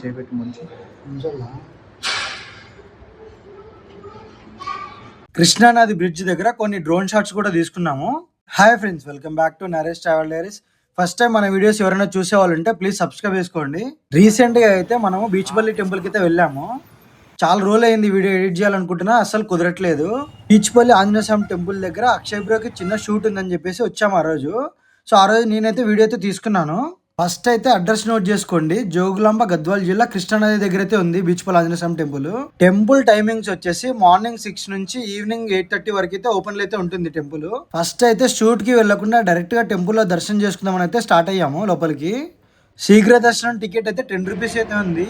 చేపెట్టి మంచి. కృష్ణానది బ్రిడ్జ్ దగ్గర కొన్ని డ్రోన్ షాట్స్ కూడా తీసుకున్నాము. Hi friends welcome back to Naresh travel diaries first time మన వీడియోస్ ఎవరైనా చూసే వాళ్ళు ఉంటే ప్లీజ్ సబ్స్క్రైబ్ చేసుకోండి. రీసెంట్గా అయితే మనము బీచ్పల్లి టెంపుల్కి అయితే వెళ్ళాము. చాలా రోజులు అయింది వీడియో ఎడిట్ చేయాలనుకుంటున్నా అసలు కుదరట్లేదు. బీచ్పల్లి ఆంజనేయ స్వామి టెంపుల్ దగ్గర అక్షయ్ బ్రోకి చిన్న షూట్ ఉందని చెప్పేసి వచ్చాము ఆ రోజు. సో ఆ రోజు నేనైతే వీడియో అయితే తీసుకున్నాను. ఫస్ట్ అయితే అడ్రస్ నోట్ చేసుకోండి. జోగులాంబ గద్వాల్ జిల్లా కృష్ణానది దగ్గర అయితే ఉంది Beechupally Anjaneya Swamy temple. Temple timings వచ్చేసి మార్నింగ్ సిక్స్ నుంచి ఈవినింగ్ ఎయిట్ థర్టీ వరకు అయితే ఓపెన్ అయితే ఉంటుంది టెంపుల్. ఫస్ట్ అయితే షూట్కి వెళ్ళకుండా డైరెక్ట్గా టెంపుల్లో దర్శనం చేసుకుందామని అయితే స్టార్ట్ అయ్యాము లోపలికి. శీఘ్ర దర్శనం టికెట్ అయితే టెన్ రూపీస్ అయితే ఉంది.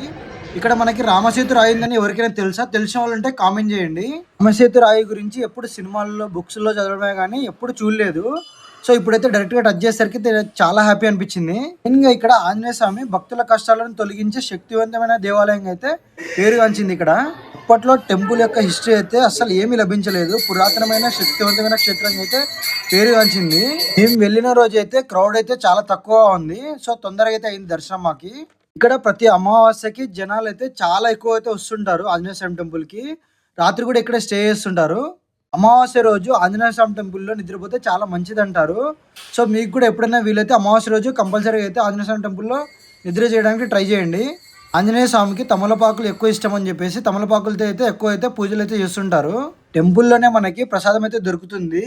ఇక్కడ మనకి రామసేతు రాయిందని ఎవరికైనా తెలుసా? తెలిసిన వాళ్ళు ఉంటే కామెంట్ చేయండి. రామసేతు రాయి గురించి ఎప్పుడు సినిమాల్లో బుక్స్లో చదవడమే కానీ ఎప్పుడు చూడలేదు. సో ఇప్పుడైతే డైరెక్ట్గా టచ్ చేసేసరికి చాలా హ్యాపీ అనిపించింది. మెయిన్గా ఇక్కడ ఆంజనేయ స్వామి భక్తుల కష్టాలను తొలగించే శక్తివంతమైన దేవాలయం అయితే పేరుగాంచింది ఇక్కడ. అప్పట్లో టెంపుల్ యొక్క హిస్టరీ అయితే అసలు ఏమీ లభించలేదు. పురాతనమైన శక్తివంతమైన క్షేత్రం అయితే పేరుగాంచింది మేము వెళ్ళిన రోజు అయితే క్రౌడ్ అయితే చాలా తక్కువ ఉంది. సో తొందరగా అయితే అయింది దర్శనం మాకి. ఇక్కడ ప్రతి అమావాస్యకి జనాలు అయితే చాలా ఎక్కువ అయితే వస్తుంటారు ఆంజనేయ స్వామి టెంపుల్కి రాత్రి కూడా ఇక్కడ స్టే చేస్తుంటారు. అమావాస్య రోజు ఆంజనేయ స్వామి టెంపుల్లో నిద్రపోతే చాలా మంచిది అంటారు సో మీకు కూడా ఎప్పుడైనా వీలైతే అమావాస్య రోజు కంపల్సరీగా అయితే ఆంజనేయ స్వామి టెంపుల్లో నిద్ర చేయడానికి ట్రై చేయండి. ఆంజనేయ స్వామికి తమలపాకులు ఎక్కువ ఇష్టం అని చెప్పేసి తమలపాకులతో అయితే ఎక్కువ అయితే పూజలు అయితే చేస్తుంటారు. టెంపుల్లోనే మనకి ప్రసాదం అయితే దొరుకుతుంది.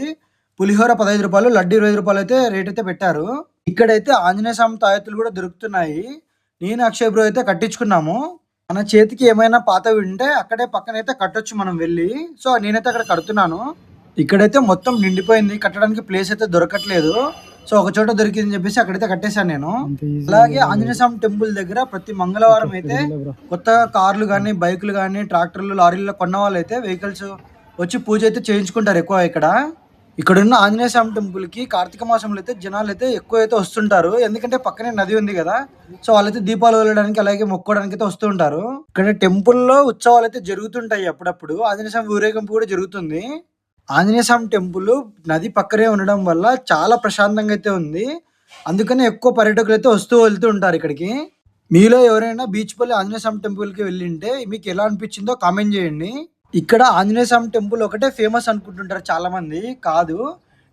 పులిహోర పదహైదు రూపాయలు లడ్డు ఇరవై రూపాయలు అయితే రేట్ అయితే పెట్టారు. ఇక్కడైతే ఆంజనేయ స్వామి తాయెత్తులు కూడా దొరుకుతున్నాయి. నేను అక్షయ్ బ్రో అయితే కట్టించుకున్నాము. మన చేతికి ఏమైనా పాతవి ఉంటే అక్కడే పక్కనైతే కట్టొచ్చు మనం వెళ్ళి. సో నేనైతే అక్కడ కడుతున్నాను. ఇక్కడైతే మొత్తం నిండిపోయింది. కట్టడానికి ప్లేస్ అయితే దొరకట్లేదు. సో ఒక చోట దొరికిందని చెప్పేసి అక్కడైతే కట్టేశాను నేను. అలాగే ఆంజనేయ స్వామి టెంపుల్ దగ్గర ప్రతి మంగళవారం అయితే కొత్తగా కార్లు కానీ బైకులు కానీ ట్రాక్టర్లు లారీలు కొన్న వాళ్ళు అయితే వెహికల్స్ వచ్చి పూజ అయితే చేయించుకుంటారు ఎక్కువ ఇక్కడ. ఇక్కడున్న ఆంజనేయ స్వామి టెంపుల్కి కార్తీక మాసంలో అయితే జనాలు అయితే ఎక్కువ అయితే వస్తుంటారు. ఎందుకంటే పక్కనే నది ఉంది కదా సో వాళ్ళైతే దీపాలు వెళ్ళడానికి అలాగే మొక్కోవడానికి అయితే వస్తూ ఉంటారు. ఇక్కడ టెంపుల్లో ఉత్సవాలు అయితే జరుగుతుంటాయి అప్పుడప్పుడు. ఆంజనేయ స్వామి ఊరేగింపు కూడా జరుగుతుంది. ఆంజనేయ స్వామి టెంపుల్ నది పక్కనే ఉండడం వల్ల చాలా ప్రశాంతంగా అయితే ఉంది. అందుకనే ఎక్కువ పర్యాటకులు అయితే వస్తూ వెళ్తూ ఉంటారు ఇక్కడికి. మీలో ఎవరైనా బీచ్ పల్లి ఆంజనేయ స్వామి టెంపుల్కి వెళ్ళింటే మీకు ఎలా అనిపించిందో కామెంట్ చేయండి. ఇక్కడ ఆంజనేయ స్వామి టెంపుల్ ఒకటే ఫేమస్ అనుకుంటుంటారు చాలా మంది కాదు.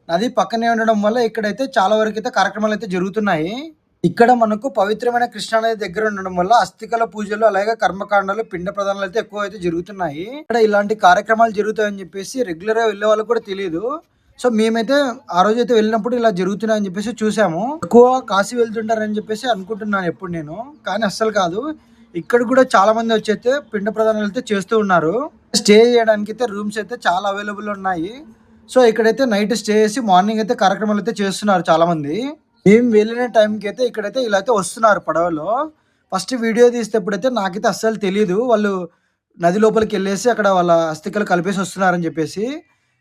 నది పక్కనే ఉండడం వల్ల ఇక్కడైతే చాలా వరకు అయితే కార్యక్రమాలు అయితే జరుగుతున్నాయి. ఇక్కడ మనకు పవిత్రమైన కృష్ణానది దగ్గర ఉండడం వల్ల అస్థికల పూజలు అలాగే కర్మకాండాలు పిండ ప్రదానాలు అయితే ఎక్కువ అయితే జరుగుతున్నాయి. ఇక్కడ ఇలాంటి కార్యక్రమాలు జరుగుతాయని చెప్పేసి రెగ్యులర్గా వెళ్ళే వాళ్ళకి కూడా తెలియదు సో మేమైతే ఆ రోజు అయితే వెళ్ళినప్పుడు ఇలా జరుగుతున్నాయని చెప్పేసి చూసాము. ఎక్కువ కాశీ వెళ్తుంటారని చెప్పేసి అనుకుంటున్నాను ఎప్పుడు నేను. కానీ అస్సలు కాదు. ఇక్కడ కూడా చాలా మంది వచ్చి అయితే పిండ ప్రదానాలు అయితే చేస్తూ ఉన్నారు. స్టే చేయడానికి అయితే రూమ్స్ అయితే చాలా అవైలబుల్ ఉన్నాయి. సో ఇక్కడైతే నైట్ స్టే చేసి మార్నింగ్ అయితే కార్యక్రమాలు అయితే చేస్తున్నారు చాలా మంది. మేము వెళ్ళిన టైంకి అయితే ఇక్కడైతే ఇలా అయితే వస్తున్నారు పడవలో. ఫస్ట్ వీడియో తీసేటప్పుడైతే నాకైతే అస్సలు తెలియదు వాళ్ళు నది లోపలికి వెళ్ళేసి అక్కడ వాళ్ళ అస్థికలు కలిపేసి వస్తున్నారని చెప్పేసి.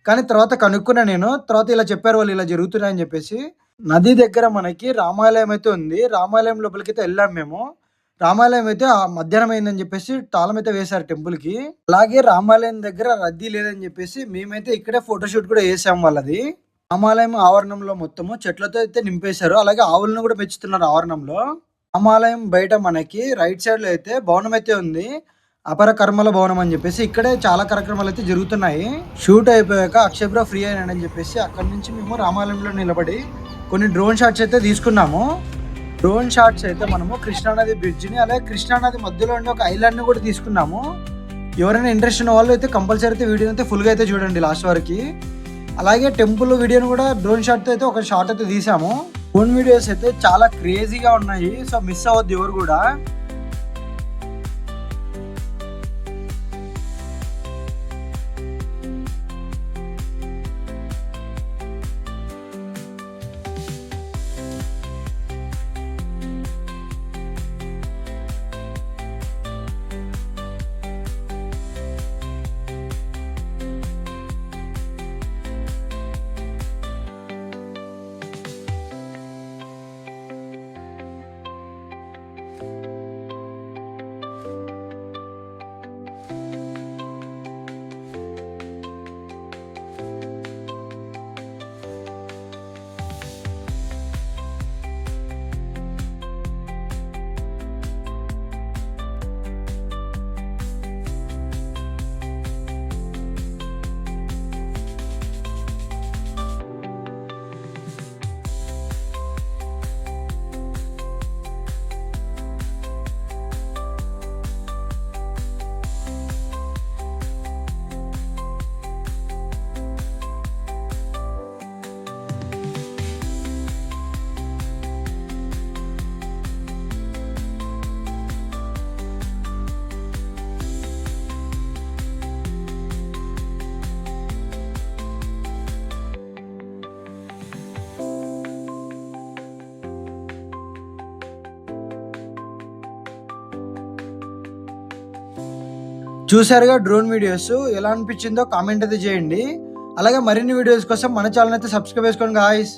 కానీ తర్వాత కనుక్కున్నా నేను. తర్వాత ఇలా చెప్పారు వాళ్ళు ఇలా జరుగుతున్నాయని చెప్పేసి. నది దగ్గర మనకి రామాలయం అయితే ఉంది. రామాలయం లోపలికి అయితే వెళ్ళాం మేము. రామాలయం అయితే మధ్యాహ్నం అయిందని చెప్పేసి తాళం అయితే వేశారు టెంపుల్కి. అలాగే రామాలయం దగ్గర రద్దీ లేదని చెప్పేసి మేమైతే ఇక్కడే ఫోటోషూట్ కూడా వేసాం వాళ్ళది. రామాలయం ఆవరణంలో మొత్తము చెట్లతో అయితే నింపేశారు. అలాగే ఆవులను కూడా పెంచుతున్నారు ఆవరణంలో. రామాలయం బయట మనకి రైట్ సైడ్లో అయితే భవనం అయితే ఉంది. అపర కర్మల భవనం అని చెప్పేసి ఇక్కడే చాలా కార్యక్రమాలు అయితే జరుగుతున్నాయి. షూట్ అయిపోయాక అక్షయబ్రో ఫ్రీ అయినాడని చెప్పేసి అక్కడి నుంచి మేము రామాలయంలో నిలబడి కొన్ని డ్రోన్ షాట్స్ అయితే తీసుకున్నాము. డ్రోన్ షాట్స్ అయితే మనము కృష్ణానది బ్రిడ్జ్ని అలాగే కృష్ణానది మధ్యలో ఉండే ఒక ఐలాండ్ని కూడా తీసుకున్నాము. ఎవరైనా ఇంట్రెస్ట్ ఉన్న వాళ్ళు అయితే కంపల్సరీ అయితే వీడియో అయితే ఫుల్గా అయితే చూడండి లాస్ట్ వరకు. అలాగే టెంపుల్ వీడియోని కూడా డ్రోన్ షాట్తో అయితే ఒక షాట్ అయితే తీసాము. డ్రోన్ వీడియోస్ అయితే చాలా క్రేజీగా ఉన్నాయి. సో మిస్ అవ్వద్దు ఎవరు కూడా. చూసారుగా డ్రోన్ వీడియోస్. ఎలా అనిపించిందో కామెంట్ అయితే చేయండి. అలాగే మరిన్ని వీడియోస్ కోసం మన ఛానల్ అయితే సబ్స్క్రైబ్ చేసుకోండి గాయస్